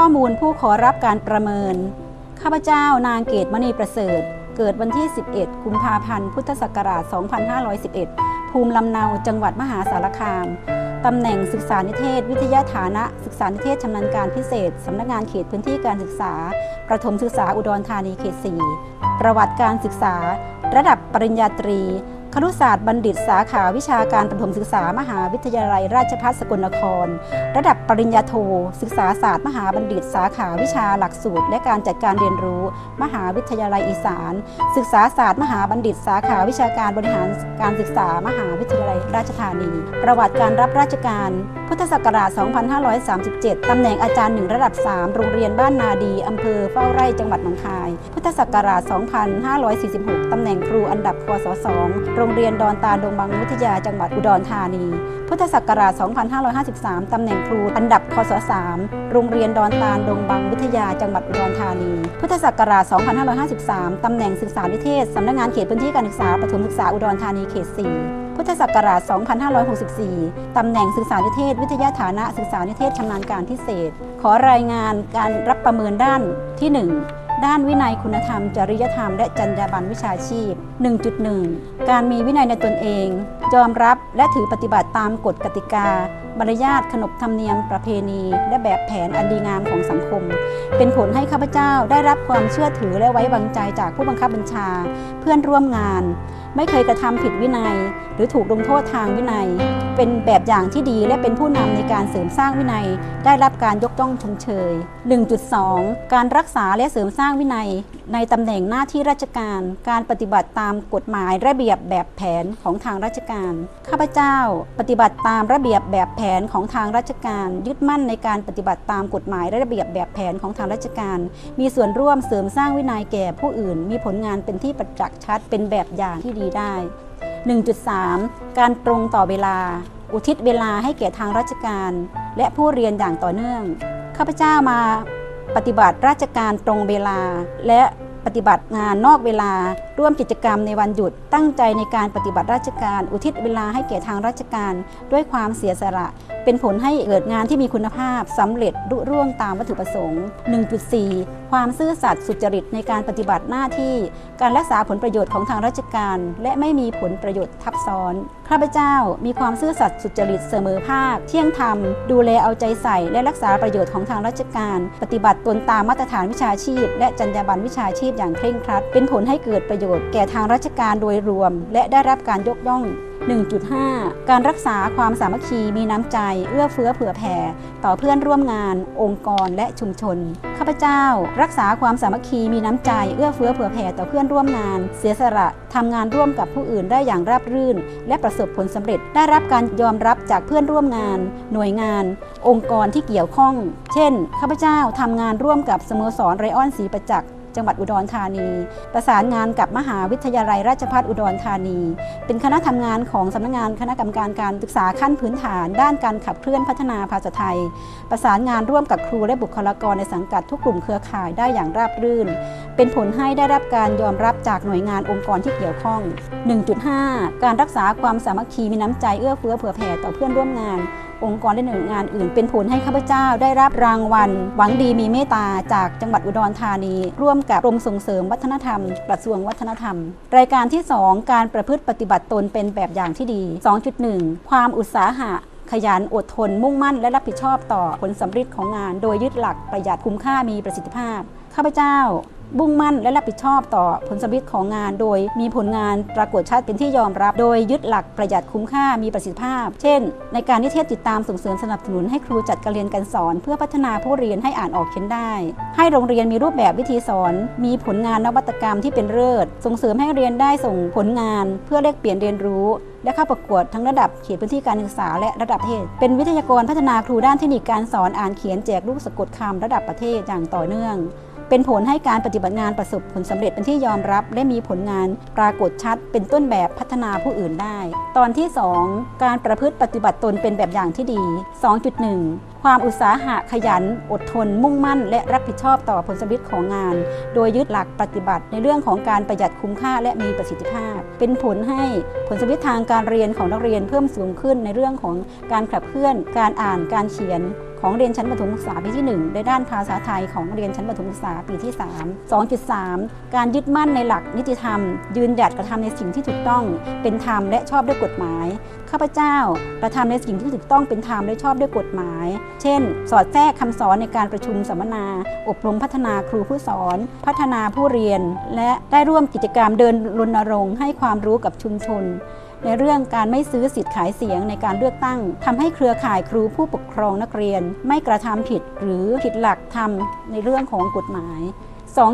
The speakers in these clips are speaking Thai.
ข้อมูลผู้ขอรับการประเมิน ข้าพเจ้านางเกตมณีประเสริฐ เกิดวันที่ 11 กุมภาพันธ์ พุทธศักราช 2511 ภูมิลำเนา จังหวัดมหาสารคาม ตำแหน่งศึกษานิเทศ วิทยาฐานะ ศึกษานิเทศชำนาญการพิเศษ สำนักงานเขตพื้นที่การศึกษา ประถมศึกษาอุดรธานีเขต 4 ประวัติการศึกษา ระดับปริญญาตรี ครุศาสตร์บัณฑิตสาขาวิชาการประถมศึกษามหาวิทยาลัยราชภัฏสกลนคร ระดับปริญญาโท ศึกษาศาสตร์มหาบัณฑิตสาขาวิชาหลักสูตร และการจัดการเรียนรู้ มหาวิทยาลัยอีสาน ศึกษาศาสตร์มหาบัณฑิตสาขาวิชาการบริหารการศึกษามหาวิทยาลัยราชธานี ประวัติการรับราชการพุทธศักราช 2537 ตำแหน่งอาจารย์หนึ่งระดับ 3 โรงเรียนบ้านนาดี อำเภอเฝ้าไร่ จังหวัดหนองคาย พุทธศักราช 2546 ตำแหน่งครูอันดับคศ2โรงเรียนดอนตาลดงบางวิทยา จังหวัดอุดรธานี พุทธศักราช 2553 ตำแหน่งครูอันดับคศ3โรงเรียนดอนตาลดงบางวิทยา จังหวัดอุดรธานี พุทธศักราช 2553 ตำแหน่งศึกษานิเทศ สำนักงานเขตพื้นที่การศึกษา ประถมศึกษาอุดรธานี เขต 4 พุทธศักราช 2564 ตำแหน่งศึกษานิเทศ วิทยาฐานะศึกษานิเทศชำนาญการพิเศษ ขอรายงานการรับประเมินด้านที่ 1ด้านวินัยคุณธรรม จริยธรรม และจรรยาบรรณวิชาชีพ 1.1 การมีวินัยในตนเอง ยอมรับและถือปฏิบัติตามกฎกติกา มารยาทขนบธรรมเนียมประเพณี และแบบแผนอันดีงามของสังคม เป็นผลให้ข้าพเจ้าได้รับความเชื่อถือและไว้วางใจจากผู้บังคับบัญชา เพื่อนร่วมงาน ไม่เคยกระทำผิดวินัย หรือถูกลงโทษทางวินัย เป็นแบบอย่างที่ดีและเป็นผู้นำในการเสริมสร้างวินัย ได้รับการยกย่องชมเชย 1.2 การรักษาและเสริมสร้างวินัย ในตำแหน่งหน้าที่ราชการ การปฏิบัติตามกฎหมายระเบียบแบบแผนของทางราชการ ข้าพเจ้า ปฏิบัติตามระเบียบแบบแผนของทางราชการ ยึดมั่นในการปฏิบัติตามกฎหมายและระเบียบแบบแผนของทางราชการ มีส่วนร่วมเสริมสร้างวินัยแก่ผู้อื่น มีผลงานเป็นที่ประจักษ์ชัด เป็นแบบอย่างที่ดีได้ 1.3 การตรงต่อเวลา อุทิศเวลาให้แก่ทางราชการ และผู้เรียนอย่างต่อเนื่อง ข้าพเจ้ามาปฏิบัติราชการตรงเวลา และปฏิบัติงานนอกเวลา ร่วมกิจกรรมในวันหยุด ตั้งใจในการปฏิบัติราชการ อุทิศเวลาให้แก่ทางราชการ ด้วยความเสียสละ เป็นผลให้เกิดงานที่มีคุณภาพสำเร็จรุ่ร่วงตามวัตถุประสงค์ 1.4 ความซื่อสัตย์สุจริตในการปฏิบัติหน้าที่ การรักษาผลประโยชน์ของทางราชการ และไม่มีผลประโยชน์ทับซ้อนข้าพเจ้ามีความซื่อสัตย์สุจริตเสมอภาค เที่ยงธรรม ดูแลเอาใจใส่ และรักษาประโยชน์ของทางราชการ ปฏิบัติตนตามมาตรฐานวิชาชีพ และจรรยาบรรณวิชาชีพอย่างเคร่งครัด เป็นผลให้เกิดประโยชน์แก่ทางราชการโดยรวม และได้รับการยกย่อง 1.5 การรักษาความสามัคคีมีน้ำใจ เอื้อเฟื้อเผื่อแผ่ ต่อเพื่อนร่วมงาน องค์กรและชุมชน ข้าพเจ้า รักษาความสามัคคีมีน้ำใจ เอื้อเฟื้อเผื่อแผ่ต่อเพื่อนร่วมงาน เสียสละทำงานร่วมกับผู้อื่นได้อย่างราบรื่น และประสบผลสำเร็จได้รับการยอมรับจากเพื่อนร่วมงาน หน่วยงาน องค์กรที่เกี่ยวข้อง เช่น ข้าพเจ้าทำงานร่วมกับสโมสรไรออนศรีประจักษ์ จังหวัดอุดรธานี ประสานงานกับมหาวิทยาลัยราชภัฏอุดรธานี เป็นคณะทำงานของสำนักงานคณะกรรมการการศึกษาขั้นพื้นฐาน ด้านการขับเคลื่อนพัฒนาภาษาไทย ประสานงานร่วมกับครูและบุคลากรในสังกัดทุกกลุ่มเครือข่ายได้อย่างราบรื่น เป็นผลให้ได้รับการยอมรับจากหน่วยงานองค์กรที่เกี่ยวข้อง 1.5 การรักษาความสามัคคีมีน้ำใจเอื้อเฟื้อเผื่อแผ่ต่อเพื่อนร่วมงาน องค์กรและหน่วยงานอื่น เป็นผลให้ข้าพเจ้าได้รับรางวัล หวังดีมีเมตตาจากจังหวัดอุดรธานี ร่วมกับกรมส่งเสริมวัฒนธรรม กระทรวงวัฒนธรรม รายการที่ 2 การประพฤติปฏิบัติตนเป็นแบบอย่างที่ดี 2.1 ความอุตสาหะขยันอดทนมุ่งมั่นและรับผิดชอบต่อผลสำเร็จของงาน โดยยึดหลักประหยัดคุ้มค่ามีประสิทธิภาพ ข้าพเจ้า มุ่งมั่นและรับผิดชอบต่อผลสำเร็จของงาน โดยมีผลงานปรากฏชัดเป็นที่ยอมรับ โดยยึดหลักประหยัดคุ้มค่ามีประสิทธิภาพ เช่น ในการนิเทศติดตามส่งเสริมสนับสนุนให้ครูจัดการเรียนการสอน เพื่อพัฒนาผู้เรียนให้อ่านออกเขียนได้ ให้โรงเรียนมีรูปแบบวิธีสอน มีผลงานนวัตกรรมที่เป็นเลิศส่งเสริมให้เรียนได้ส่งผลงาน เพื่อแลกเปลี่ยนเรียนรู้และเข้าประกวดทั้งระดับเขตพื้นที่การศึกษาและระดับประเทศ เป็นวิทยากรพัฒนาครูด้านเทคนิคการสอนอ่านเขียนแจกลูกสะกดคำระดับประเทศอย่างต่อเนื่อง เป็นผลให้การปฏิบัติงานประสบผลสำเร็จเป็นที่ยอมรับ และมีผลงานปรากฏชัด เป็นต้นแบบพัฒนาผู้อื่นได้ ตอนที่ 2 การประพฤติปฏิบัติตนเป็นแบบอย่างที่ดี 2.1 ความอุตสาหะขยัน อดทน มุ่งมั่น และรับผิดชอบต่อผลสำเร็จของงาน โดยยึดหลักปฏิบัติในเรื่องของการประหยัดคุ้มค่าและมีประสิทธิภาพ เป็นผลให้ผลสำเร็จทางการเรียนของนักเรียนเพิ่มสูงขึ้นในเรื่องของการขับเคลื่อน การอ่าน การเขียน ของเรียนชั้นประถมศึกษาปีที่ 1 ในด้านภาษาไทยของเรียนชั้นประถมศึกษาปีที่ 3 2.3 การยึดมั่นในหลักนิติธรรม ยืนหยัดกระทำในสิ่งที่ถูกต้องเป็นธรรมและชอบด้วยกฎหมาย ข้าพเจ้ากระทำในสิ่งที่ถูกต้องเป็นธรรมและชอบด้วยกฎหมาย เช่น สอดแทรกคำสอนในการประชุมสัมมนา อบรมพัฒนาครูผู้สอน พัฒนาผู้เรียน และได้ร่วมกิจกรรมเดินรณรงค์ให้ความรู้กับชุมชน ในเรื่องการไม่ซื้อสิทธิ์ขายเสียงในการเลือกตั้งทำให้เครือข่ายครูผู้ปกครองนักเรียน ไม่กระทำผิดหรือผิดหลักธรรมในเรื่องของกฎหมาย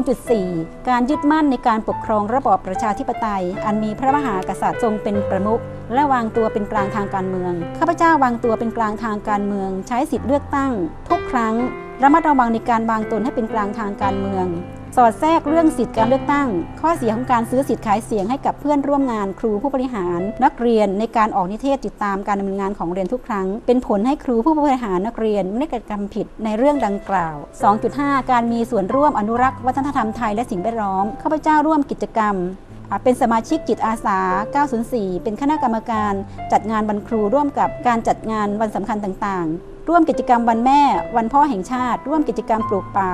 2.4 การยึดมั่นในการปกครองระบอบประชาธิปไตย อันมีพระมหากษัตริย์ทรงเป็นประมุขและวางตัวเป็นกลางทางการเมือง ข้าพเจ้าวางตัวเป็นกลางทางการเมือง ใช้สิทธิเลือกตั้ง ทุกครั้งระมัดระวังในการวางตนให้เป็นกลางทางการเมือง สอดแทรกเรื่องสิทธิการเลือกตั้ง ข้อเสียของการซื้อสิทธิ์ขายเสียงให้กับเพื่อนร่วมงานครูผู้บริหาร นักเรียนในการออกนิเทศติดตามการดำเนินงานของเรียนทุกครั้ง เป็นผลให้ครูผู้บริหารนักเรียนไม่ได้กระทำผิดในเรื่องดังกล่าว 2.5 การมีส่วนร่วมอนุรักษ์วัฒนธรรมไทยและสิ่งแวดล้อมข้าพเจ้าร่วมกิจกรรมเป็นสมาชิกจิตอาสา 904 เป็นคณะกรรมการจัดงานวันครูร่วมกับการจัดงานวันสำคัญต่างๆ ร่วมกิจกรรมวันแม่ วันพ่อแห่งชาติ ร่วมกิจกรรมปลูกป่า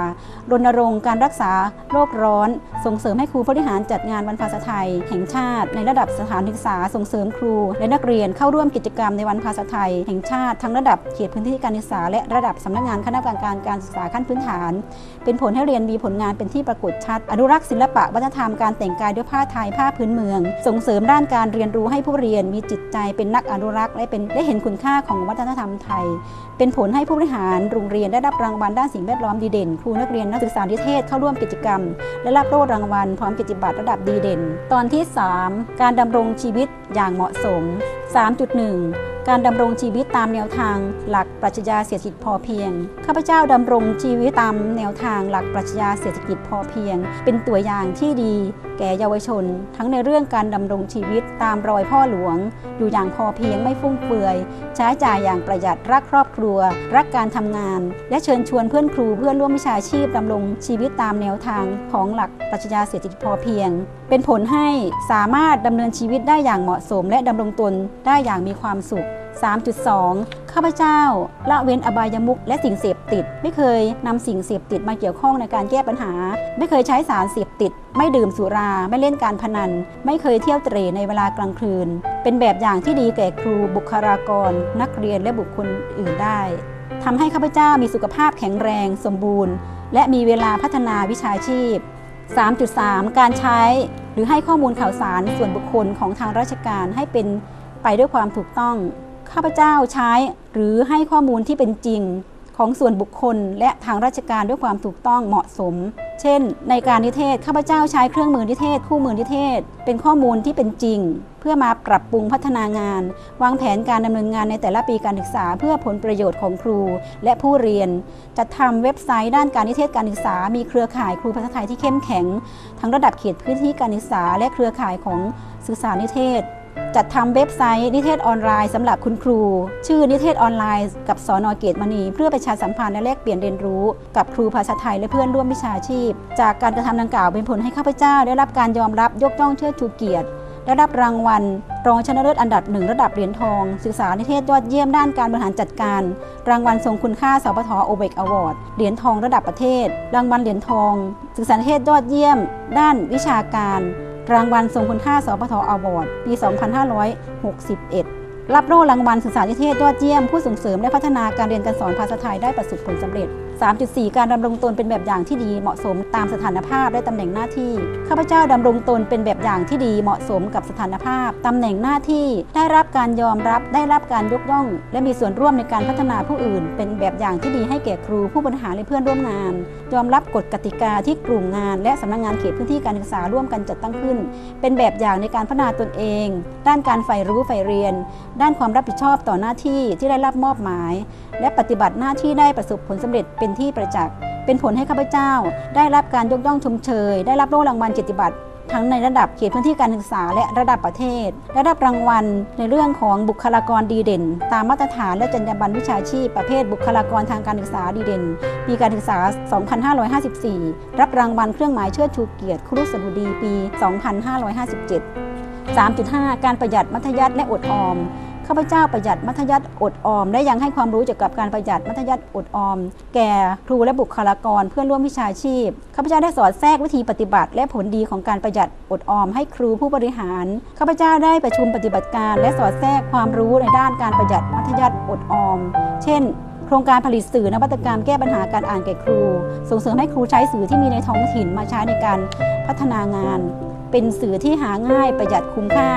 รณรงค์การรักษาโรคร้อน ส่งเสริมให้ครูผู้บริหารจัดงานวันภาษาไทย แห่งชาติ ในระดับสถานศึกษา ส่งเสริมครู และนักเรียนเข้าร่วมกิจกรรมในวันภาษาไทย แห่งชาติทั้งระดับเขตพื้นที่การศึกษา และระดับสำนักงานคณะกรรมการการศึกษาขั้นพื้นฐาน เป็นผลให้เรียนมีผลงานเป็นที่ปรากฏชัด อนุรักษ์ศิลปะวัฒนธรรมการแต่งกายด้วยผ้าไทยผ้าพื้นเมือง ส่งเสริมด้านการเรียนรู้ให้ผู้เรียนมีจิตใจเป็นนักอนุรักษ์และเป็นได้เห็นคุณค่าของวัฒนธรรมไทย เป็นผลให้ผู้บริหารโรงเรียนได้รับรางวัลด้านสิ่งแวดล้อมดีเด่น ครูนักเรียนนักศึกษาดิเทศเข้าร่วมกิจกรรม และรับโล่รางวัลพร้อมกิจบัตรระดับดีเด่น ตอนที่ 3 การดำรงชีวิตอย่างเหมาะสม 3.1 การดำรงชีวิตตามแนวทางหลักปรัชญาเศรษฐกิจพอเพียง ข้าพเจ้าดำรงชีวิตตามแนวทางหลักปรัชญาเศรษฐกิจพอเพียง เป็นตัวอย่างที่ดี แก่เยาวชน ทั้งในเรื่องการดำรงชีวิตตามรอยพ่อหลวง อยู่อย่างพอเพียงไม่ฟุ่มเฟือย ใช้จ่ายอย่างประหยัดรักครอบครัว รักการทำงาน และเชิญชวนเพื่อนครูเพื่อนร่วมวิชาชีพดำรงชีวิตตามแนวทางของหลักปรัชญาเศรษฐกิจพอเพียง เป็นผลให้สามารถดำเนินชีวิตได้อย่างเหมาะสม และดำรงตนได้อย่างมีความสุข 3.2 ข้าพเจ้า ละเว้นอบายมุขและสิ่งเสพติด ไม่เคยนำสิ่งเสพติดมาเกี่ยวข้องในการแก้ปัญหา ไม่เคยใช้สารเสพติด ไม่ดื่มสุรา ไม่เล่นการพนัน ไม่เคยเที่ยวเตร่ในเวลากลางคืน เป็นแบบอย่างที่ดีแก่ครูบุคลากร นักเรียนและบุคคลอื่นได้ทำให้ข้าพเจ้ามีสุขภาพแข็งแรง สมบูรณ์ และมีเวลาพัฒนาวิชาชีพ 3.3 การใช้หรือให้ข้อมูลข่าวสารส่วนบุคคลของทางราชการให้เป็นไปด้วยความถูกต้อง ข้าพเจ้าใช้หรือให้ข้อมูลที่เป็นจริงของส่วนบุคคลและทางราชการด้วยความถูกต้องเหมาะสม เช่น ในการนิเทศ ข้าพเจ้าใช้เครื่องมือนิเทศ คู่มือนิเทศ เป็นข้อมูลที่เป็นจริง เพื่อมาปรับปรุงพัฒนางาน วางแผนการดำเนินงานในแต่ละปีการศึกษา เพื่อผลประโยชน์ของครู และผู้เรียน จัดทำเว็บไซต์ด้านการนิเทศการศึกษา มีเครือข่ายครูภาษาไทยที่เข้มแข็ง ทั้งระดับเขตพื้นที่การศึกษา และเครือข่ายของศึกษานิเทศ จัดทำเว็บไซต์นิเทศออนไลน์สำหรับคุณครู ชื่อนิเทศออนไลน์กับสอนอเกตมณี เพื่อประชาสัมพันธ์และแลกเปลี่ยนเรียนรู้ กับครูภาษาไทยและเพื่อนร่วมวิชาชีพ จากการกระทำดังกล่าวเป็นผลให้ข้าพเจ้า ได้รับการยอมรับยกย่องเชิดชูเกียรติได้รับรางวัล รองชนะเลิศอันดับหนึ่งระดับเหรียญทอง ศึกษานิเทศยอดเยี่ยมด้านการบริหารจัดการ รางวัลทรงคุณค่าสปทโอเบกอวอร์ดเหรียญทองระดับประเทศ รางวัลเหรียญทอง ศึกษานิเทศยอดเยี่ยม ด้านวิชาการ รางวัลทรงคุณค่าสปทอวอร์ดปี 2561 รับโล่รางวัลศึกษานิเทศยอดเยี่ยมผู้ส่งเสริมและพัฒนาการเรียนการสอนภาษาไทยได้ประสบผลสำเร็จ 3.4 การดำรงตนเป็นแบบอย่างที่ดีเหมาะสมตามสถานภาพและตำแหน่งหน้าที่ ข้าพเจ้าดำรงตนเป็นแบบอย่างที่ดีเหมาะสมกับสถานภาพตำแหน่งหน้าที่ ได้รับการยอมรับได้รับการยกย่อง และมีส่วนร่วมในการพัฒนาผู้อื่น เป็นแบบอย่างที่ดีให้แก่ครูผู้บริหารและเพื่อนร่วมงาน ยอมรับกฎกติกาที่กลุ่มงาน และสำนักงานเขตพื้นที่การศึกษาร่วมกันจัดตั้งขึ้น เป็นแบบอย่างในการพัฒนาตนเอง ด้านการใฝ่รู้ใฝ่เรียน ด้านความรับผิดชอบต่อหน้าที่ที่ได้รับมอบหมาย และปฏิบัติหน้าที่ได้ประสบผลสำเร็จเป็นที่ประจักษ์ เป็นผลให้ข้าพเจ้า ได้รับการยกย่องชมเชย ได้รับโล่รางวัลเกียรติบัตรทั้งในระดับเขตพื้นที่การศึกษาและระดับประเทศ ได้รับรางวัลในเรื่องของบุคลากรดีเด่น ตามมาตรฐานและจรรยาบรรณวิชาชีพประเภทบุคลากรทางการศึกษาดีเด่น ปีการศึกษา 2554 รับรางวัลเครื่องหมายเชิดชูเกียรติครุสดุดีปี 2557 3.5 การประหยัดมัธยัติและอดออม ข้าพเจ้าประหยัดมัธยัติอดออม และยังให้ความรู้เกี่ยวกับการประหยัดมัธยัติอดออม แก่ครูและบุคลากรเพื่อนร่วมวิชาชีพข้าพเจ้าได้สอดแทรกวิธีปฏิบัติ และผลดีของการประหยัดอดออม ให้ครูผู้บริหารข้าพเจ้าได้ประชุมปฏิบัติการ และสอดแทรกความรู้ในด้านการประหยัดมัธยัติอดออม เช่นโครงการผลิตสื่อนวัตกรรมแก้ปัญหาการอ่านแก่ครู ส่งเสริมให้ครูใช้สื่อที่มีในท้องถิ่นมาใช้ในการพัฒนางาน เป็นสื่อที่หาง่ายประหยัดคุ้มค่า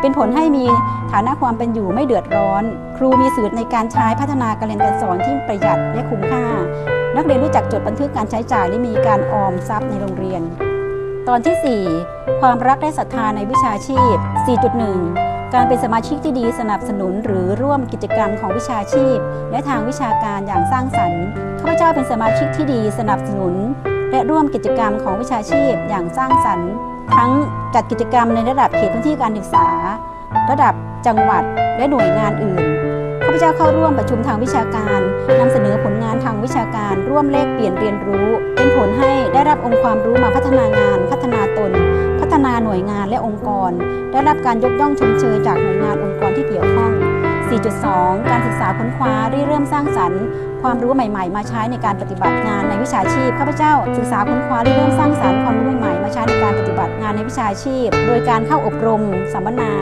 เป็นผลให้มีฐานะความเป็นอยู่ไม่เดือดร้อน ครูมีสื่อในการใช้พัฒนาการเรียนการสอนที่ประหยัดและคุ้มค่า นักเรียนรู้จักจดบันทึกการใช้จ่ายและมีการออมทรัพย์ในโรงเรียน ตอนที่ 4 ความรักและศรัทธาในวิชาชีพ 4.1 การเป็นสมาชิกที่ดีสนับสนุนหรือร่วมกิจกรรมของวิชาชีพ และทางวิชาการอย่างสร้างสรรค์ข้าพเจ้าเป็นสมาชิกที่ดีสนับสนุน และร่วมกิจกรรมของวิชาชีพอย่างสร้างสรรค์ ทั้งจัดกิจกรรมในระดับเขตพื้นที่การศึกษา ระดับจังหวัดและหน่วยงานอื่นข้าพเจ้าเข้าร่วมประชุมทางวิชาการนำเสนอผลงานทางวิชาการ ร่วมแลกเปลี่ยนเรียนรู้ เป็นผลให้ได้รับองค์ความรู้มาพัฒนางาน พัฒนาตน พัฒนาหน่วยงานและองค์กร ได้รับการยกย่องชมเชยจากหน่วยงานองค์กรที่เกี่ยวข้อง 4.2 การศึกษาค้นคว้าริเริ่มสร้างสรรค์ ความรู้ใหม่ๆ มาใช้ในการปฏิบัติงานในวิชาชีพข้าพเจ้า ศึกษาค้นคว้าริเริ่มสร้างสรรค์ความรู้ใหม่ๆมาใช้ในการปฏิบัติงานในวิชาชีพ โดยการเข้าอบรมสัมมนา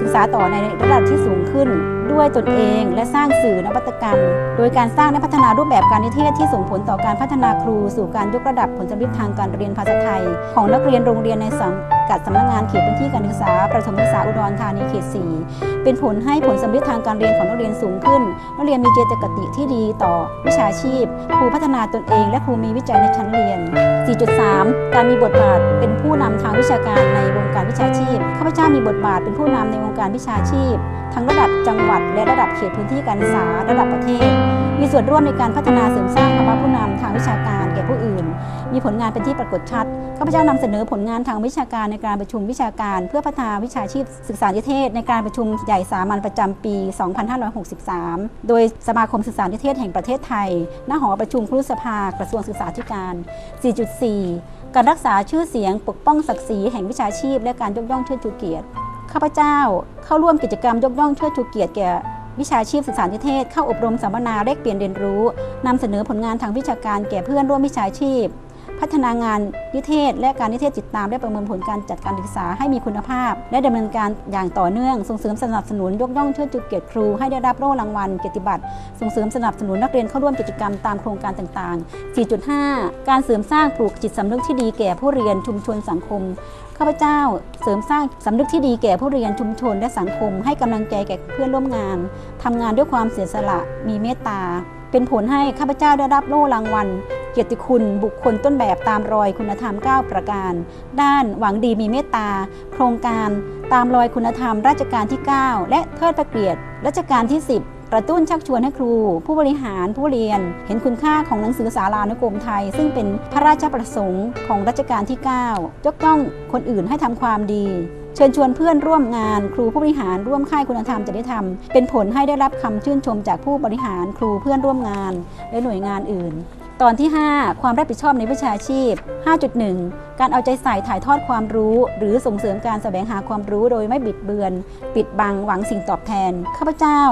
ศึกษาต่อในระดับที่สูงขึ้น ด้วยตนเองและสร้างสื่อนวัตกรรม โดยการสร้างและพัฒนารูปแบบการนิเทศที่ส่งผลต่อการพัฒนาครู สู่การยกระดับผลสำเร็จทางการเรียนภาษาไทย ของนักเรียนโรงเรียนในสังกัดสำนักงานเขตพื้นที่การศึกษา ประถมศึกษาอุดรธานีเขต 4 เป็นผลให้ผลสำเร็จทางการเรียนของนักเรียนสูงขึ้น นักเรียนมีเจตคติที่ดีต่อวิชาชีพ ครูพัฒนาตนเอง และครูมีวิจัยในชั้นเรียน 4.3 การมีบทบาทเป็นผู้นำทางวิชาการในวงการวิชาชีพ ข้าพเจ้ามีบทบาทเป็นผู้นำในวงการวิชาชีพ ทั้งระดับจังหวัด และระดับเขตพื้นที่การศึกษาระดับประเทศ มีส่วนร่วมในการพัฒนาเสริมสร้างภาวะผู้นำทางวิชาการแก่ผู้อื่น มีผลงานเป็นที่ปรากฏชัดข้าพเจ้านำเสนอผลงานทางวิชาการในการประชุมวิชาการ เพื่อพัฒนาวิชาชีพศึกษานิเทศ ในการประชุมใหญ่สามัญประจำปี 2563 โดยสมาคมศึกษานิเทศแห่งประเทศไทย ณหอประชุมครุสภากระทรวงศึกษาธิการ 4.4 การรักษาชื่อเสียงปกป้องศักดิ์ศรีแห่งวิชาชีพ และการยกย่องเชิดชูเกียรติ ข้าพเจ้าเข้าร่วมกิจกรรมยกย่องเชิดชูเกียรติแก่วิชาชีพศึกษานิเทศ เข้าอบรมสัมมนาแลกเปลี่ยนเรียนรู้นำเสนอผลงานทางวิชาการแก่เพื่อนร่วมวิชาชีพ พัฒนางานนิเทศ และการนิเทศติดตามและประเมินผลการจัดการศึกษาให้มีคุณภาพ และดำเนินการอย่างต่อเนื่อง ส่งเสริมสนับสนุนยกย่องเชิดชูเกียรติครูให้ได้รับโล่รางวัลเกียรติบัตรส่งเสริมสนับสนุนนักเรียนเข้าร่วมกิจกรรมตามโครงการต่างๆ 4.5 การเสริมสร้างปลูกจิตสำนึกที่ดีแก่ผู้เรียนชุมชนสังคมข้าพเจ้าเสริมสร้างสำนึกที่ดีแก่ผู้เรียนชุมชนและสังคม ให้กำลังใจแก่เพื่อนร่วมงานทำงานด้วยความเสียสละมีเมตตา เป็นผลให้ข้าพเจ้าได้รับโล่รางวัล เกียรติคุณบุคคลต้นแบบตามรอยคุณธรรม 9 ประการ ด้านหวังดีมีเมตตา โครงการตามรอยคุณธรรมราชการที่ 9 และเทิดพระเกียรติรัชกาลที่ 10กระตุ้นชักชวนให้ครู ผู้บริหารผู้เรียน เห็นคุณค่าของหนังสือสารานุกรมไทย ซึ่งเป็นพระราชประสงค์ของรัชกาลที่ 9 ยกย่องคนอื่นให้ทำความดี เชิญชวนเพื่อนร่วมงาน ครูผู้บริหารร่วมค่ายคุณธรรมจริยธรรม เป็นผลให้ได้รับคำชื่นชมจากผู้บริหารครูเพื่อนร่วมงาน และหน่วยงานอื่น ตอนที่ 5 ความรับผิดชอบในวิชาชีพ 5.1 การเอาใจใส่ถ่ายทอดความรู้ หรือส่งเสริมการแสวงหาความรู้โดยไม่บิดเบือน ปิดบังหวังสิ่งตอบแทนข้าพเจ้า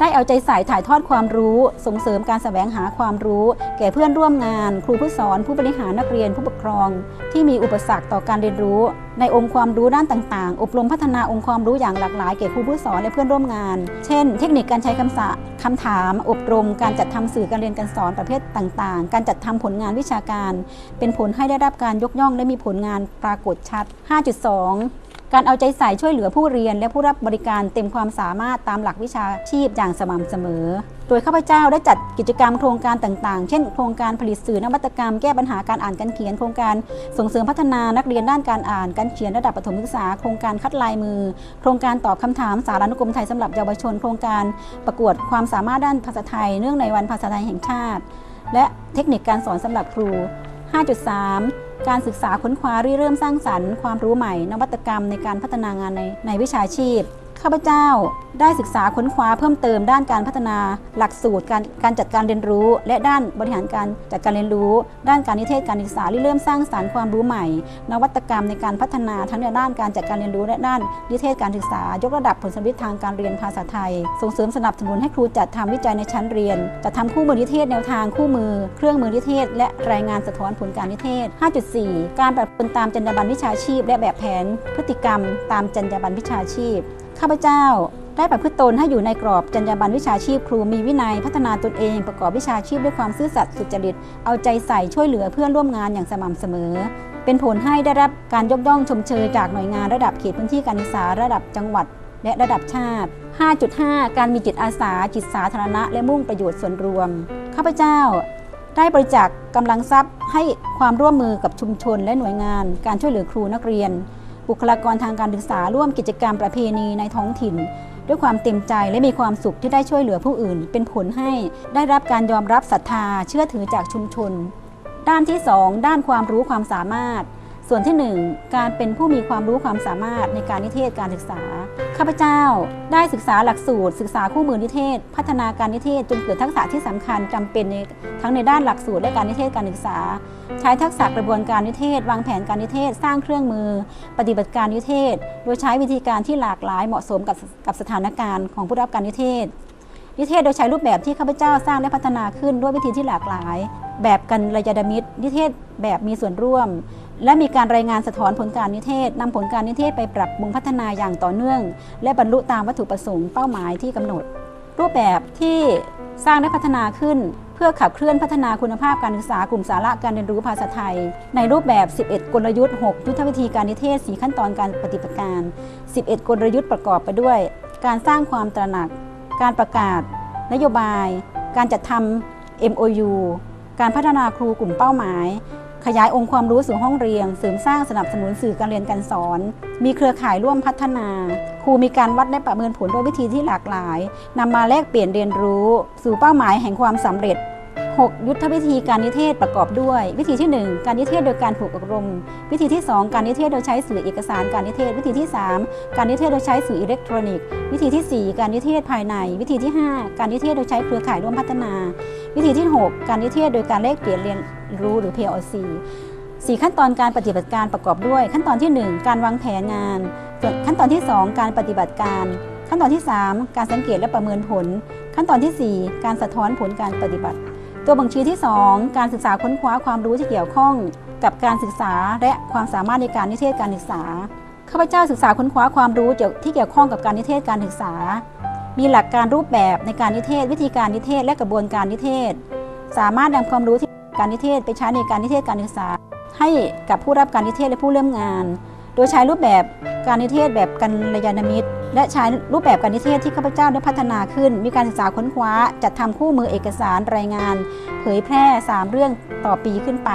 ได้เอาใจใส่ถ่ายทอดความรู้ ส่งเสริมการแสวงหาความรู้ แก่เพื่อนร่วมงาน ครูผู้สอนผู้บริหารนักเรียนผู้ปกครอง ที่มีอุปสรรคต่อการเรียนรู้ ในองค์ความรู้ด้านต่างๆ อบรมพัฒนาองค์ความรู้อย่างหลากหลายแก่ครูผู้สอนและเพื่อนร่วมงาน เช่น เทคนิคการใช้คำสะคำถาม อบรม การจัดทำสื่อการเรียนการสอนประเภทต่างๆ การจัดทำผลงานวิชาการ เป็นผลให้ได้รับการยกย่องและมีผลงานปรากฏชัด 5.2 การเอาใจใส่ช่วยเหลือผู้เรียนและผู้รับบริการเต็มความสามารถตามหลักวิชาชีพอย่างสม่ำเสมอ โดยข้าพเจ้าได้จัดกิจกรรมโครงการต่างๆ เช่น โครงการผลิตสื่อนวัตกรรมแก้ปัญหาการอ่านการเขียน โครงการส่งเสริมพัฒนานักเรียนด้านการอ่านการเขียนระดับประถมศึกษา โครงการคัดลายมือ โครงการตอบคำถามสารานุกรมไทยสำหรับเยาวชน โครงการประกวดความสามารถด้านภาษาไทย เนื่องในวันภาษาไทยแห่งชาติ และเทคนิคการสอนสำหรับครู 5.3 การศึกษาค้นคว้าริเริ่มสร้างสรรค์ความรู้ใหม่ นวัตกรรมในการพัฒนางานในในวิชาชีพ ข้าพเจ้าได้ศึกษาค้นคว้าเพิ่มเติมด้านการพัฒนาหลักสูตรการการจัดการเรียนรู้ และด้านบริหารการจัดการเรียนรู้ ด้านการนิเทศการศึกษาที่เริ่มสร้างสารรค์ความรู้ใหม่ นวัตกรรมในการพัฒนาทั้งในด้านการจัดการเรียนรู้และด้านนิเทศการศึกษายกระดับผลสำเร็จทางการเรียนภาษาไทย ส่งเสริมสนับสนุนให้ครูจัดทำวิจัยในชั้นเรียนจัดทำคู่มือนิเทศแนวทางคู่มือ เครื่องมือนิเทศ และรายงานสะท้อนผลการนิเทศ 5.4 การปรับปรุงตามจรรยาบรรณวิชาชีพ และแบบแผนพฤติกรรม ตามจรรยาบรรณวิชาชีพ ข้าพเจ้าได้ประพฤติตนให้อยู่ในกรอบจรรยาบรรณวิชาชีพครูมีวินัยพัฒนาตนเองประกอบวิชาชีพด้วยความซื่อสัตย์สุจริต เอาใจใส่ช่วยเหลือเพื่อนร่วมงานอย่างสม่ำเสมอ เป็นผลให้ได้รับการยกย่องชมเชยจากหน่วยงานระดับเขตพื้นที่การศึกษาระดับจังหวัด และระดับชาติ 5.5 การมีจิตอาสา จิตสาธารณะ และมุ่งประโยชน์ส่วนรวม ข้าพเจ้าได้บริจาคกำลังทรัพย์ให้ความร่วมมือกับชุมชนและหน่วยงาน การช่วยเหลือครูนักเรียน บุคลากรทางการศึกษาร่วมกิจกรรมประเพณีในท้องถิ่น ด้วยความเต็มใจและมีความสุขที่ได้ช่วยเหลือผู้อื่น เป็นผลให้ได้รับการยอมรับศรัทธาเชื่อถือจากชุมชน ด้านที่ 2 ด้านความรู้ความสามารถ ส่วนที่ 1 การเป็นผู้มีความรู้ความสามารถในการนิเทศการศึกษา ข้าพเจ้าได้ศึกษาหลักสูตร ศึกษาคู่มือนิเทศ พัฒนาการนิเทศจนเกิดทักษะที่สำคัญจำเป็นในทั้งในด้านหลักสูตรและการนิเทศการศึกษา ใช้ทักษะกระบวนการนิเทศ วางแผนการนิเทศ สร้างเครื่องมือ ปฏิบัติการนิเทศ โดยใช้วิธีการที่หลากหลายเหมาะสมกับกับสถานการณ์ของผู้รับการนิเทศนิเทศโดยใช้รูปแบบที่ข้าพเจ้าสร้างและพัฒนาขึ้นด้วยวิธีที่หลากหลาย แบบกันระยาดมิตร นิเทศแบบมีส่วนร่วม และมีการรายงานสะท้อนผลการนิเทศนำผลการนิเทศไปปรับปรุงพัฒนาอย่างต่อเนื่อง และบรรลุตามวัตถุประสงค์เป้าหมายที่กำหนด รูปแบบที่สร้างและพัฒนาขึ้นเพื่อขับเคลื่อนพัฒนาคุณภาพการศึกษากลุ่มสาระการเรียนรู้ภาษาไทย ในรูปแบบ 11 กลยุทธ์ 6 ยุทธวิธีการนิเทศ 4 ขั้นตอนการปฏิบัติการ 11 กลยุทธ์ประกอบไปด้วย การสร้างความตระหนัก การประกาศ นโยบาย การจัดทำ MOU การพัฒนาครูกลุ่มเป้าหมาย ขยายองค์ความรู้สู่ห้องเรียนเสริมสร้างสนับสนุนสื่อการเรียนการสอน มีเครือข่ายร่วมพัฒนา ครูมีการวัดและประเมินผลด้วยวิธีที่หลากหลายนำมาแลกเปลี่ยนเรียนรู้ สู่เป้าหมายแห่งความสำเร็จ 6 ยุทธวิธีการนิเทศประกอบด้วย วิธีที่ 1 การนิเทศโดยการฝึกอบรม วิธีที่ 2 การนิเทศโดยใช้สื่อเอกสารการนิเทศ วิธีที่ 3 การนิเทศโดยใช้สื่ออิเล็กทรอนิกส์วิธีทีสี่ 4 การนิเทศภายใน วิธีที่ 5 การนิเทศโดยใช้เครือข่ายร่วมพัฒนา วิธีที่ 6 การนิเทศโดยการแลกเปลี่ยนเรียนรู้หรือ PLC 4 ขั้นตอนการปฏิบัติการประกอบด้วย ขั้นตอนที่ 1 การวางแผนงาน ส่วนขั้นตอนที่ 2 การปฏิบัติการ ขั้นตอนที่ 3 การสังเกตและประเมินผล ขั้นตอนทีสี่4 การสะท้อนผลการปฏิบัติ ตัวบัญชีที่ 2 การศึกษาค้นคว้าความรู้ที่เกี่ยวข้อง กับการศึกษาและความสามารถในการนิเทศการศึกษาข้าพเจ้าศึกษาค้นคว้าความรู้ที่เกี่ยวข้องกับการนิเทศการศึกษา มีหลักการรูปแบบในการนิเทศ วิธีการนิเทศและกระบวนการนิเทศ สามารถนำความรู้ที่การนิเทศไปใช้ในการนิเทศการศึกษา ให้กับผู้รับการนิเทศและผู้เริ่มงาน โดยใช้รูปแบบการนิเทศแบบกันระยาณมิตร และใช้รูปแบบการนิเทศที่ข้าพเจ้าได้พัฒนาขึ้น มีการศึกษาค้นคว้า จัดทำคู่มือเอกสารรายงาน เผยแพร่ 3 เรื่องต่อปีขึ้นไป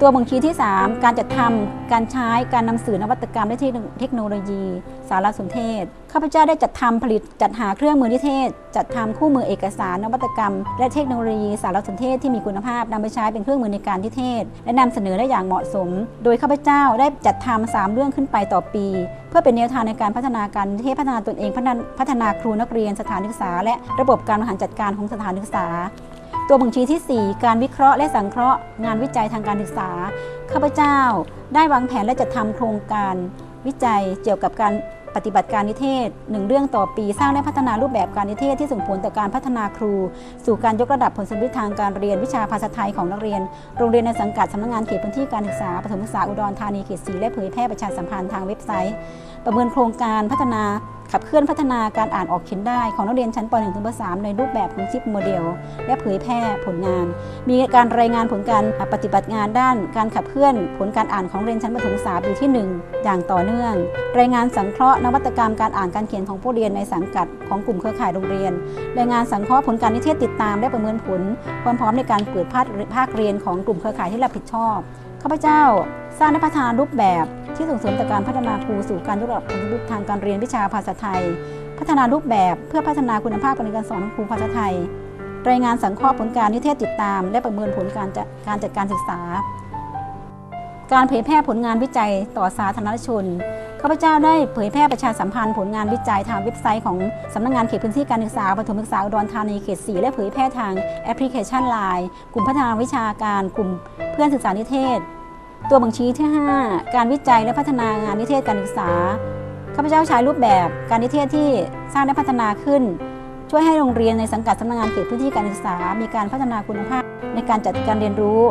ตัวบัญชีที่ 3 การจัดทำการใช้การนำสื่อนวัตกรรมและเทคโนโลยี สารสนเทศ ข้าพเจ้าได้จัดทำผลิตจัดหาเครื่องมือนิเทศ จัดทำคู่มือเอกสารนวัตกรรม และเทคโนโลยี สารสนเทศที่มีคุณภาพนำไปใช้เป็นเครื่องมือในการนิเทศ และนำเสนอได้อย่างเหมาะสม โดยข้าพเจ้าได้จัดทำสามเรื่องขึ้นไปต่อปี เพื่อเป็นแนวทางในการพัฒนาการนิเทศพัฒนาตนเองพัฒนาพัฒนาครูนักเรียนสถานศึกษา และระบบการบริหารจัดการของสถานศึกษา ตัวบัญชีที่ 4 การวิเคราะห์และสังเคราะห์ งานวิจัยทางการศึกษา ข้าพเจ้าได้วางแผนและจัดทำโครงการวิจัยเกี่ยวกับการปฏิบัติการนิเทศหนึ่งเรื่องต่อปีสร้างและพัฒนารูปแบบการนิเทศที่ส่งผลต่อการพัฒนาครู สู่การยกระดับผลสำเร็จทางการเรียนวิชาภาษาไทยของนักเรียน โรงเรียนในสังกัดสำนักงานเขตพื้นที่การศึกษาปฐมศึกษาอุดรธานีเขตสีและเผยแพร่ประชาสัมพันธ์ทางเว็บไซต์ ประเมินโครงการพัฒนา ขับเคลื่อนพัฒนาการอ่านออกเขียนได้ ของนักเรียนชั้นป .1 ถึงป .3 ในรูปแบบของชิปโมเดล และเผยแพร่ผลงาน มีการรายงานผลการปฏิบัติงานด้าน การขับเคลื่อนผลการอ่านของเรียนชั้นประถมศึกษาปีที่ 1 อย่างต่อเนื่อง รายงานสังเคราะห์นวัตกรรมการอ่านการเขียนของผู้เรียนในสังกัดของกลุ่มเครือข่ายโรงเรียน รายงานสังเคราะห์ผลการนิเทศติดตามและประเมินผล ความพร้อมในการเปิดภาคภาคเรียนของกลุ่มเครือข่ายที่รับผิดชอบ ข้าพเจ้าสร้างและพัฒนารูปแบบที่ส่งเสริมต่อการพัฒนาครูสู่การยกระดับผลสำเร็จทางการเรียนวิชาภาษาไทย พัฒนารูปแบบเพื่อพัฒนาคุณภาพการเรียนการสอนของครูภาษาไทย รายงานสังเคราะห์ผลการนิเทศติดตาม และประเมินผลการจัดการจัดการศึกษา การเผยแพร่ผลงานวิจัยต่อสาธารณชน ข้าพเจ้าได้เผยแพร่ประชาสัมพันธ์ผลงานวิจัยทางเว็บไซต์ของสำนักงงานเขตพื้นที่การศึกษาปฐมศึกษาอุดรธานีเขต 4 และเผยแพร่ทางแอปพลิเคชัน Line กลุ่มพัฒนาวิชาการกลุ่มเพื่อนศึกษานิเทศ ตัวบัญชีที่ 5 การวิจัยและพัฒนางานนิเทศการศึกษาข้าพเจ้าใช้รูปแบบการนิเทศที่สร้างและพัฒนาขึ้น ช่วยให้โรงเรียนในสังกัดสำนักงานเขตพื้นที่การศึกษา มีการพัฒนาคุณภาพ ในการจัดการเรียนรู้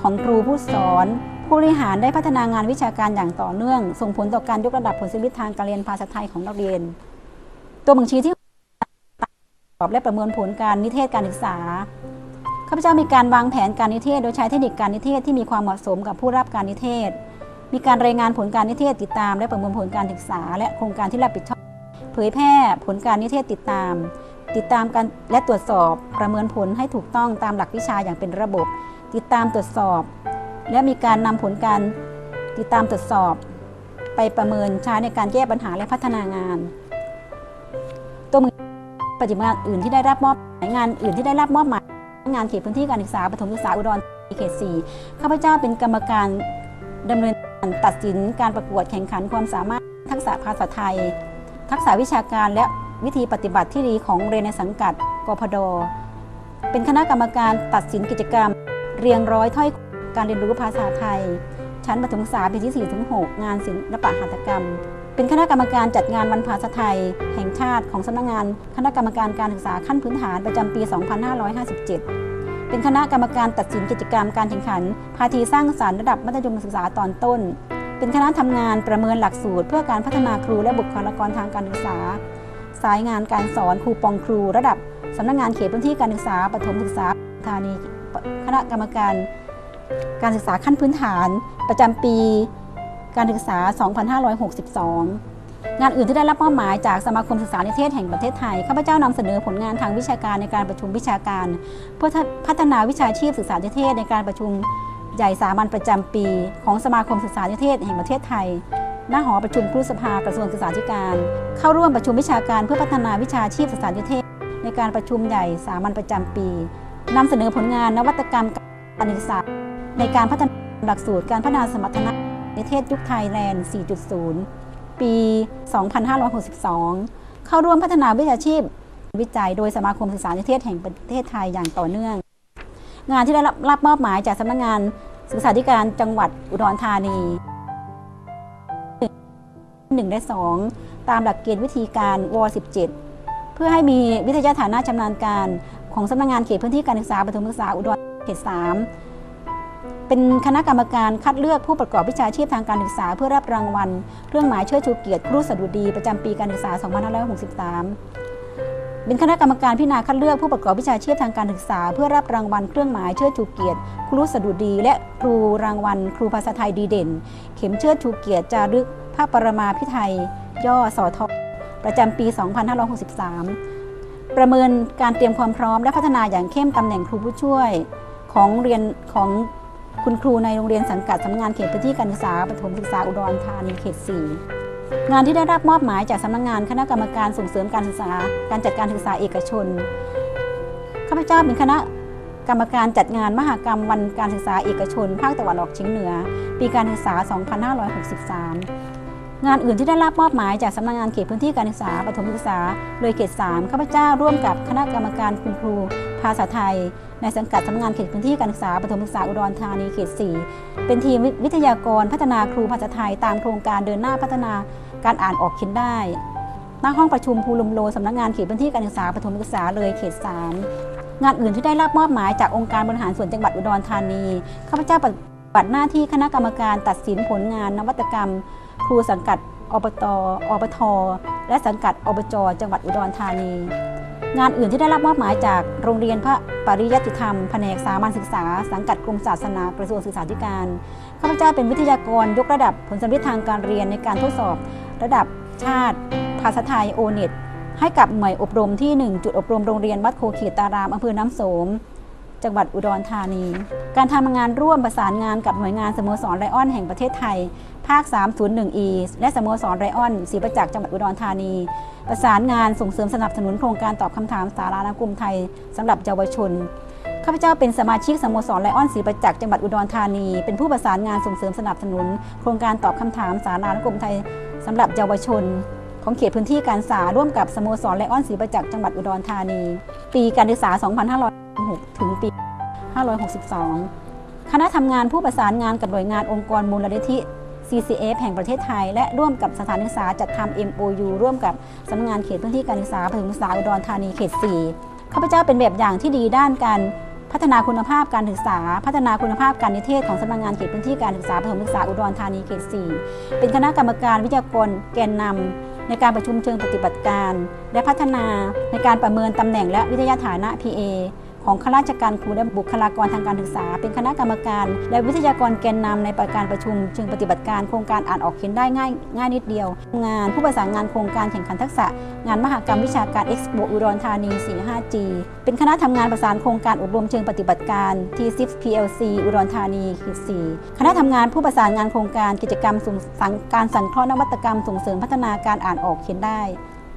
ของครูผู้สอน ผู้บริหารได้พัฒนางานวิชาการอย่างต่อเนื่อง ส่งผลต่อการยกระดับผลชีวิทางการเรียนภาษาไทยของนักเรียน ตัวบัญชีที่ตอบและประเมินผลการนิเทศการศึกษาข้าพเจ้ามีการวางแผนการนิเทศ โดยใช้เทคนิคการนิเทศที่มีความเหมาะสมกับผู้รับการนิเทศ มีการรายงานผลการนิเทศติดตาม และประเมินผลการศึกษา และโครงการที่รับผิดชอบ เผยแพร่ผลการนิเทศติดตาม ติดตามการและตรวจสอบประเมินผลให้ถูกต้องตามหลักวิชาอย่างเป็นระบบ ติดตามตรวจสอบ และมีการนำผลการติดตามตรวจสอบ ไปประเมินใช้ในการแก้ปัญหาและพัฒนางาน ตัวมือปฏิบัติงานอื่นที่ได้รับมอบหมายงานอื่นที่ได้รับมอบหมายงานเขตพื้นที่การศึกษาปฐมศึกษาอุดรธานีเขต 4 ข้าพเจ้าเป็นกรรมการดำเนินการตัดสินการประกวดแข่งขันความสามารถทักษะภาษาไทย ทักษะวิชาการและวิธีปฏิบัติที่ดีของโรงเรียนในสังกัดกพด เป็นคณะกรรมการตัดสินกิจกรรม เรียงร้อยถ้อย การเรียนรู้ภาษาไทย ชั้นประถมศึกษาปีที่4ถึง6งานศิลปะหัตถกรรม เป็นคณะกรรมการจัดงานวันภาษาไทย แห่งชาติของสำนักงาน คณะกรรมการการศึกษาขั้นพื้นฐานประจำปี 2557 เป็นคณะกรรมการตัดสินกิจกรรมการแข่งขันพาทีสร้างสารรค์ระดับมัธยมศึกษาตอนต้น เป็นคณะทำงานประเมินหลักสูตร เพื่อการพัฒนาครูและบุคลากรทางการศึกษา สายงานการสอนครูปองครู ระดับสำนักงานเขตพื้นที่การศึกษาปฐมศึกษาธานีคณะกรรมการ การศึกษาขั้นพื้นฐานประจำปีการศึกษา 2562 งานอื่นที่ได้รับมอบหมายจากสมาคมศึกษานิเทศแห่งประเทศไทย ข้าพเจ้านำเสนอผลงานทางวิชาการในการประชุมวิชาการ เพื่อพัฒนาวิชาชีพศึกษานิเทศในการประชุมใหญ่สามัญประจำปี ของสมาคมศึกษานิเทศแห่งประเทศไทย หน้าหอประชุมครุสภากระทรวงศึกษาธิการ เข้าร่วมประชุมวิชาการเพื่อพัฒนาวิชาชีพศึกษานิเทศ ในการประชุมใหญ่สามัญประจำปีนำเสนอผลงานนวัตกรรมการศึกษา ในการพัฒนาหลักสูตรการพัฒนาสมรรถนะนิเทศยุคไทยแลนด์ 4.0 ปี 2562 เข้าร่วมพัฒนาวิชาชีพ วิจัยโดยสมาคมศึกษานิเทศแห่งประเทศไทยอย่างต่อเนื่อง งานที่ได้รับรับมอบหมายจากสำนักงานศึกษาธิการจังหวัดอุดรธานี 1 และ 2 ตามหลักเกณฑ์วิธีการว 17 เพื่อให้มีวิทยาฐานะชำนาญการของสำนักงานเขตพื้นที่การศึกษาปฐมศึกษาอุดรเขต 3 เป็นคณะกรรมการคัดเลือกผู้ประกอบวิชาชีพทางการศึกษา เพื่อรับรางวัล เครื่องหมายเชิดชูเกียรติครูสดุดีประจำปีการศึกษา 2563 เป็นคณะกรรมการพิจารณาคัดเลือกผู้ประกอบวิชาชีพทางการศึกษา เพื่อรับรางวัลเครื่องหมายเชิดชูเกียรติครูสดุดี และครูรางวัล ครูภาษาไทยดีเด่น เข็มเชิดชูเกียรติจารึกพระปรมาพิไทย ย่อสอทอประจำปี 2563 ประเมินการเตรียมความพร้อมและพัฒนาอย่างเข้มตำแหน่งครูผู้ช่วยของเรียนของ คุณครูในโรงเรียนสังกัดสำนักงานเขตพื้นที่การศึกษาปฐมศึกษาอุดรธานีเขต 4 งานที่ได้รับมอบหมายจากสำนักงานคณะกรรมการส่งเสริมการศึกษา การจัดการศึกษาเอกชนข้าพเจ้าเป็นคณะกรรมการจัดงานมหกรรมวันการศึกษาเอกชน ภาคตะวันออกเฉียงเหนือ ปีการศึกษา 2563 งานอื่นที่ได้รับมอบหมายจากสำนักงานเขตพื้นที่การศึกษาปฐมศึกษาเลยเขต 3 ข้าพเจ้าร่วมกับคณะกรรมการคุณครู ภาษาไทย ในสังกัดสำนักงานเขตพื้นที่การศึกษาปฐมศึกษาอุดรธานีเขต 4 เป็นทีมวิทยากรพัฒนาครูภาษาไทยตามโครงการเดินหน้าพัฒนาการอ่านออกเขียนได้หน้าห้องประชุมภูลมโลสำนักงานเขตพื้นที่การศึกษาปฐมศึกษาเลยเขต 3 งานอื่นที่ได้รับมอบหมายจากองค์การบริหารส่วนจังหวัดอุดรธานีข้าพเจ้าปฏิบัติหน้าที่คณะกรรมการตัดสินผลงานนวัตกรรม ครูสังกัดอบต อบท และสังกัดอบจ จังหวัดอุดรธานี งานอื่นที่ได้รับมอบหมายจากโรงเรียนพระปริยัติธรรมแผนกสามัญศึกษา สังกัดกรมศาสนากระทรวงศึกษาธิการข้าพเจ้าเป็นวิทยากรยกระดับผลสำเร็จทางการเรียนในการทดสอบ ระดับชาติ ภาษาไทยโอเน็ตให้กับหน่วยอบรมที่ 1 จุดอบรมโรงเรียนวัดโคเขีตารามอำเภอน้ำโสม จังหวัดอุดรธานี การทำงานร่วมประสานงานกับหน่วยงานสโมสรไรออนแห่งประเทศไทย ภาค 301E และสโมสรไรออนศรีประจักษ์จังหวัดอุดรธานี ประสานงานส่งเสริมสนับสนุนโครงการตอบคำถามสารานุกรมไทยสำหรับเยาวชนข้าพเจ้าเป็นสมาชิกสโมสรไลออนศรีประจักษ์จังหวัดอุดรธานี เป็นผู้ประสานงานส่งเสริมสนับสนุน โครงการตอบคำถามสารานุกรมไทยสำหรับเยาวชน ของเขตพื้นที่การศึกษาร่วมกับสโมสรไลออนศรีประจักษ์จังหวัดอุดรธานี ปีการศึกษา 2506 ถึงปี 562 คณะทำงานผู้ประสานงานกับหน่วยงานองค์กรมูลนิธิ CCF แห่งประเทศไทย และร่วมกับสถานศึกษาจัดทำ MOU ร่วมกับสำนักงานเขตพื้นที่การศึกษาประถมศึกษาอุดรธานีเขต 4 ข้าพเจ้าเป็นแบบอย่างที่ดีด้านการพัฒนาคุณภาพการศึกษา พัฒนาคุณภาพการนิเทศของสำนักงานเขตพื้นที่การศึกษาประถมศึกษาอุดรธานีเขต 4 เป็นคณะกรรมการวิทยากรแกนนำ ในการประชุมเชิงปฏิบัติการ และพัฒนาในการประเมินตำแหน่งและวิทยาฐานะ PA ของข้าราชการครูและบุคลากรทางการศึกษา เป็นคณะกรรมการ และวิทยากรแกนนำในประการประชุมเชิงปฏิบัติการโครงการอ่านออกเขียนได้ง่ายง่ายนิดเดียว งานผู้ประสานงานโครงการแข่งขันทักษะ งานมหกรรมวิชาการ Expo อุดรธานี 45G เป็นคณะทำงานประสานโครงการอบรมเชิงปฏิบัติการ T10 PLC อุดรธานีขีด4คณะทำงานผู้ประสานงานโครงการกิจกรรมส่งสังการสังเคราะห์นวัตกรรมส่งเสริมพัฒนาการอ่านออกเขียนได้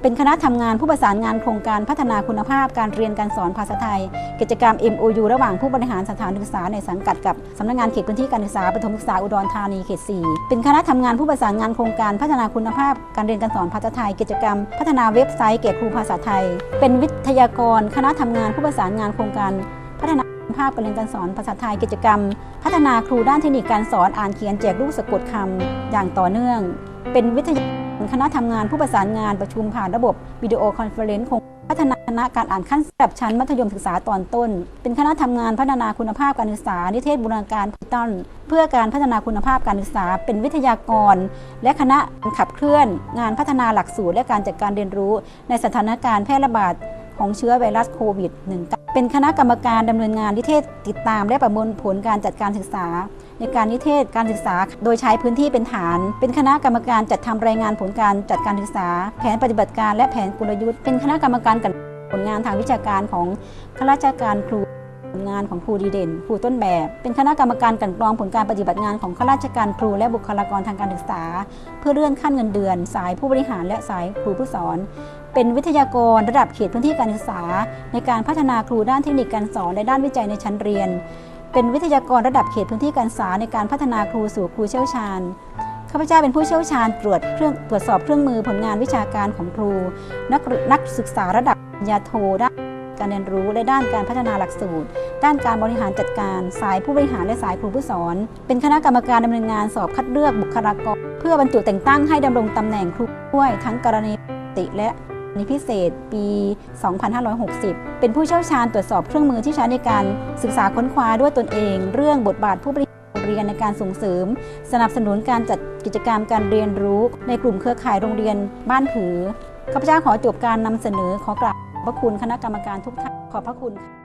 เป็นคณะทำงานผู้ประสานงานโครงการพัฒนาคุณภาพการเรียนการสอนภาษาไทย กิจกรรม MOU ระหว่างผู้บริหารสถานศึกษาในสังกัดกับสำนักงานเขตพื้นที่การศึกษาประถมศึกษาอุดรธานีเขต 4 เป็นคณะทำงานผู้ประสานงานโครงการพัฒนาคุณภาพการเรียนการสอนภาษาไทย กิจกรรม พัฒนาเว็บไซต์แก่ครูภาษาไทย เป็นวิทยากร คณะทำงานผู้ประสานงานโครงการ พัฒนาคุณภาพการเรียนการสอนภาษาไทยกิจกรรม พัฒนาครูด้านเทคนิคการสอนอ่านเขียนแจกลูกสะกดคำอย่างต่อเนื่อง เป็นวิทยา คณะทำงานผู้ประสานงานประชุมผ่านระบบวิดีโอคอนเฟอเรนซ์โครงพัฒนาคณะการอ่านขั้นระดับชั้นมัธยมศึกษาตอนต้น เป็นคณะทำงานพัฒนาคุณภาพการศึกษา นิเทศบูรณาการพิตันเพื่อการพัฒนาคุณภาพการศึกษา เป็นวิทยากร และคณะขับเคลื่อน งานพัฒนาหลักสูตรและการจัดการเรียนรู้ ในสถานการณ์แพร่ระบาดของเชื้อไวรัสโควิด -19 เป็นคณะกรรมการดำเนินงานนิเทศติดตาม และประเมินผลการจัดการศึกษา ในการนิเทศการศึกษา โดยใช้พื้นที่เป็นฐาน เป็นคณะกรรมการจัดทำรายงานผลการจัดการศึกษา แผนปฏิบัติการและแผนกลยุทธ์ เป็นคณะกรรมการกันผลงานทางวิชาการของข้าราชการครูผลงานของครูดีเด่นครูต้นแบบ เป็นคณะกรรมการกันกรองผลการปฏิบัติงานของข้าราชการครูและบุคลากรทางการศึกษา เพื่อเลื่อนขั้นเงินเดือน สายผู้บริหารและสายครูผู้สอน เป็นวิทยากรระดับเขตพื้นที่การศึกษา ในการพัฒนาครูด้านเทคนิคการสอนและด้านวิจัยในชั้นเรียน เป็นวิทยากรระดับเขตพื้นที่การศึกษาในการพัฒนาครูสู่ครูเชี่ยวชาญข้าพเจ้าเป็นผู้เชี่ยวชาญตรวจเครื่องตรวจสอบเครื่องมือผลงานวิชาการของครู นักนักศึกษาระดับปริญญาโทด้านการเรียนรู้และด้านการพัฒนาหลักสูตร ด้านการบริหารจัดการ สายผู้บริหารและสายครูผู้สอน เป็นคณะกรรมการดำเนินงานสอบคัดเลือกบุคลากร เพื่อบรรจุแต่งตั้งให้ดำรงตำแหน่งครูด้วยทั้งกรณีปกติและ ในพิเศษปี 2560 เป็นผู้เชี่ยวชาญตรวจสอบเครื่องมือที่ใช้ในการศึกษาค้นคว้าด้วยตนเอง เรื่องบทบาทผู้บริหารโรงเรียนในการส่งเสริม สนับสนุนการจัดกิจกรรมการเรียนรู้ในกลุ่มเครือข่ายโรงเรียนบ้านผือข้าพเจ้าขอจบการนำเสนอขอกราบขอบพระคุณคณะกรรมการทุกท่านขอบพระคุณค่ะ